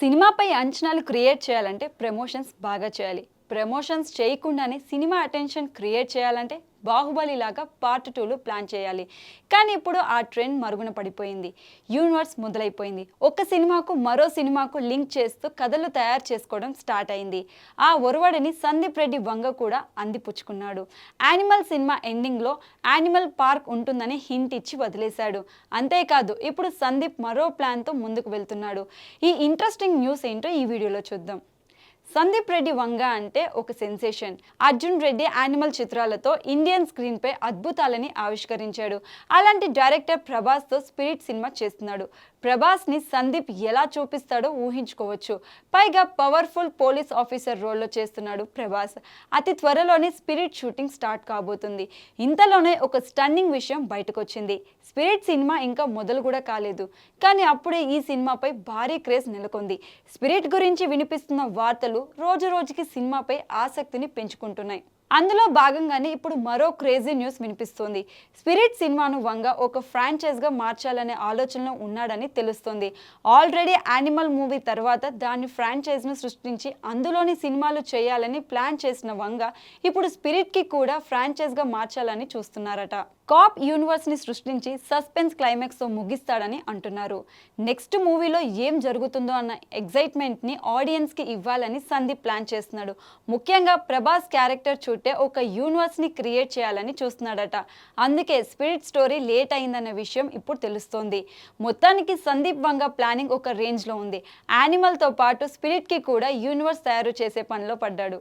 సినిమాపై అంచనాలు క్రియేట్ చేయాలంటే ప్రమోషన్స్ బాగా చేయాలి. ప్రమోషన్స్ చేయకుండానే సినిమా అటెన్షన్ క్రియేట్ చేయాలంటే బాహుబలి లాగా పార్ట్ టూలు ప్లాన్ చేయాలి. కానీ ఇప్పుడు ఆ ట్రెండ్ మరుగున పడిపోయింది. యూనివర్స్ మొదలైపోయింది. ఒక సినిమాకు మరో సినిమాకు లింక్ చేస్తూ కథలు తయారు చేసుకోవడం స్టార్ట్ అయింది. ఆ ఒరవడిని సందీప్ రెడ్డి వంగ కూడా అందిపుచ్చుకున్నాడు. యానిమల్ సినిమా ఎండింగ్లో యానిమల్ పార్క్ ఉంటుందని హింట్ ఇచ్చి వదిలేశాడు. అంతేకాదు ఇప్పుడు సందీప్ మరో ప్లాన్తో ముందుకు వెళ్తున్నాడు. ఈ ఇంట్రెస్టింగ్ న్యూస్ ఏంటో ఈ వీడియోలో చూద్దాం. సందీప్ రెడ్డి వంగ అంటే ఒక సెన్సేషన్. అర్జున్ రెడ్డి యానిమల్ చిత్రాలతో ఇండియన్ స్క్రీన్పై అద్భుతాలని ఆవిష్కరించాడు. అలాంటి డైరెక్టర్ ప్రభాస్తో స్పిరిట్ సినిమా చేస్తున్నాడు. ప్రభాస్ని సందీప్ ఎలా చూపిస్తాడో ఊహించుకోవచ్చు. పైగా పవర్ఫుల్ పోలీస్ ఆఫీసర్ రోల్లో చేస్తున్నాడు ప్రభాస్. అతి త్వరలోనే స్పిరిట్ షూటింగ్ స్టార్ట్ కాబోతుంది. ఇంతలోనే ఒక స్టన్నింగ్ విషయం బయటకొచ్చింది. స్పిరిట్ సినిమా ఇంకా మొదలు కూడా కాలేదు. కానీ అప్పుడే ఈ సినిమాపై భారీ క్రేజ్ నెలకొంది. స్పిరిట్ గురించి వినిపిస్తున్న వార్తలు రోజు రోజుకి సినిమాపై ఆసక్తిని పెంచుకుంటున్నాయి. అందులో భాగంగానే ఇప్పుడు మరో క్రేజీ న్యూస్ వినిపిస్తోంది. స్పిరిట్ సినిమాను వంగ ఒక ఫ్రాంచైజ్గా మార్చాలనే ఆలోచనలో ఉన్నాడని తెలుస్తోంది. ఆల్రెడీ యానిమల్ మూవీ తర్వాత దాని ఫ్రాంచైజ్ను సృష్టించి అందులోని సినిమాలు చేయాలని ప్లాన్ చేసిన వంగ ఇప్పుడు స్పిరిట్కి కూడా ఫ్రాంచైజ్గా మార్చాలని చూస్తున్నారట. కాప్ యూనివర్స్ని సృష్టించి సస్పెన్స్ క్లైమాక్స్తో ముగిస్తాడని అంటున్నారు. నెక్స్ట్ మూవీలో ఏం జరుగుతుందో అన్న ఎగ్జైట్మెంట్ని ఆడియన్స్కి ఇవ్వాలని సందీప్ ప్లాన్ చేస్తున్నాడు. ముఖ్యంగా ప్రభాస్ క్యారెక్టర్ చుట్టే ఒక యూనివర్స్ని క్రియేట్ చేయాలని చూస్తున్నాడట. అందుకే స్పిరిట్ స్టోరీ లేట్ అయిందన్న విషయం ఇప్పుడు తెలుస్తోంది. మొత్తానికి సందీప్ వంగ ప్లానింగ్ ఒక రేంజ్లో ఉంది. యానిమల్తో పాటు స్పిరిట్కి కూడా యూనివర్స్ తయారు చేసే పనిలో పడ్డాడు.